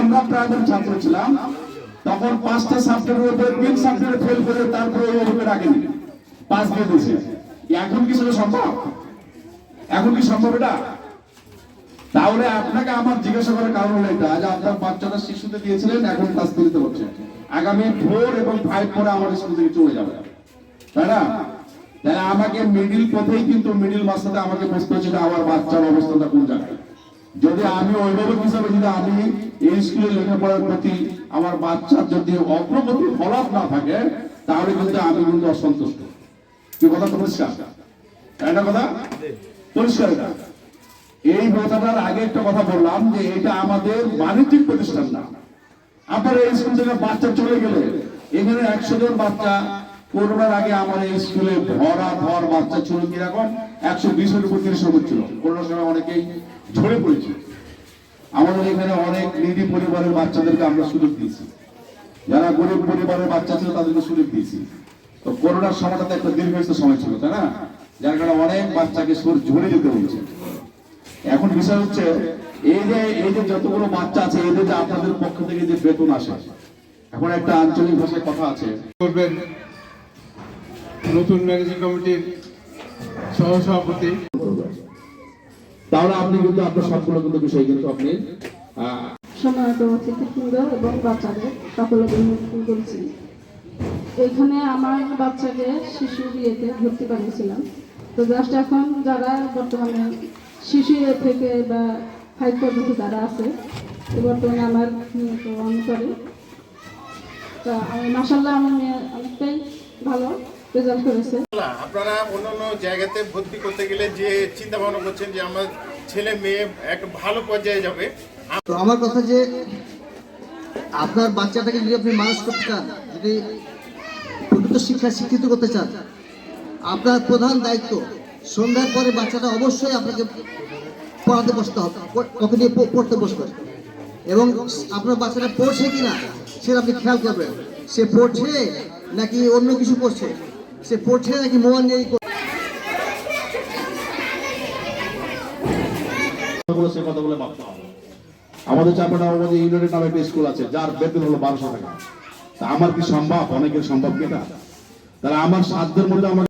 আমরা প্রাইভেট ছাত্র ছিলাম, তখন পাঁচটা সাবজেক্টের উপরে তিন সাবজেক্টে ফেল করে তারপরে ওই অভিজ্ঞতা রাখেনি। পাস দিয়ে দিয়েছে। এখন কি সেটা সম্ভব? এখন কি সম্ভব এটা? তাহলে আপনাকে আমার জিজ্ঞাসা করার কারণ হলো এটা, যে আপনার বাচ্চাটা শিশুতে দিয়েছিলেন, এখন ক্লাস থ্রিতে হচ্ছে আগামী ফোর এবং ফাইভ পরে আমার স্কুল থেকে চলে যাবে। তাই না? তাহলে আমাকে মিডিল পথেই কিন্তু মিডিল মাসটাতে আমাকে বুঝতে হচ্ছে আমার বাচ্চার অবস্থাটা কোন জায়গায়? যদি আমি অভিভাবক হিসাবে যদি আমি এই স্কুলে লেখাপড়ার প্রতি আমার বাচ্চার যদি অগ্রগতি ফলাপ না থাকে, তাহলে কিন্তু আমি কিন্তু অসন্তুষ্ট। কি কথা পরিষ্কার? তাই কথা? পরিষ্কার এটা। এই কথাটার আগে একটা কথা বললাম যে এটা আমাদের বাণিজ্যিক প্রতিষ্ঠান না। আপনার এই স্কুল থেকে বাচ্চা চলে গেলে, এখানে একশো জন বাচ্চা, করোনার আগে আমার এই স্কুলে ভরা ভর বাচ্চা ছিল কীরকম? একশো বিশের উপর তিরিশের উপর ছিল। করোনার সময় অনেকেই ঝরে পড়েছে। আমাদের এখানে অনেক নিডি পরিবারের বাচ্চাদেরকে আমরা সুযোগ দিয়েছি। যারা গরিব পরিবারের বাচ্চা ছিল, তাদেরকে সুযোগ দিয়েছি। তো করোনার সময়টা তো একটা দীর্ঘস্ত সময় ছিল, তাই না? যার কারণে অনেক বাচ্চাকে সুর ঝরে যেতে হয়েছে। এখন বিষয় হচ্ছে, এই যে এই যে যতগুলো বাচ্চা আছে, এদের যে আপনাদের পক্ষ থেকে যে বেতন আসে, এখন একটা আঞ্চলিক ভাষায় কথা আছে। করবেন নতুন ম্যানেজিং কমিটির সহসভাপতি। তাহলে আপনি কিন্তু আপনার সবগুলো কিন্তু বিষয় কিন্তু আপনি আহ, সম্মানিত অতিথিবৃন্দ এবং বাচ্চাদের সকলকে অনুমোদন করছি এখানে আমার বাচ্চাকে শিশু বিয়েতে ভর্তি করিয়েছিলাম তো জাস্ট এখন যারা বর্তমানে শিশু ইয়ে থেকে বা ফাইভ পর্যন্ত যারা আছে বর্তমানে আমার মেয়েকে অন করে। তা আমি মাসাল্লাহ আমার মেয়ে অনেকটাই ভালো রেজাল্ট করেছে। না, আপনারা অন্যান্য জায়গাতে ভর্তি করতে গেলে যে চিন্তা ভাবনা করছেন যে আমার ছেলে মেয়ে একটা ভালো পর্যায়ে যাবে। তো আমার কথা যে আপনার বাচ্চাটাকে যদি আপনি মানুষ করতে চান, যদি প্রকৃত শিক্ষা শিক্ষিত করতে চান, আপনার প্রধান দায়িত্ব সন্ধ্যার পরে বাচ্চাটা অবশ্যই আপনাকে পড়াতে বসতে হবে, ওকে নিয়ে পড়তে বসবেন এবং আপনার বাচ্চাটা পড়ছে কিনা, সেটা আপনি খেয়াল করবেন। সে পড়ছে নাকি অন্য কিছু করছে সে পড়ছে নাকি মোবাইল নিয়ে কথাগুলো সে কথা বলে মাপতে হবে। আমাদের চাপাটা আমাদের ইউনিটের নামে একটা স্কুল আছে, যার বেতন হলো বারোশো টাকা। তা আমার কি সম্ভব? অনেকের সম্ভব কি তাহলে আমার সাধ্যের মধ্যে আমার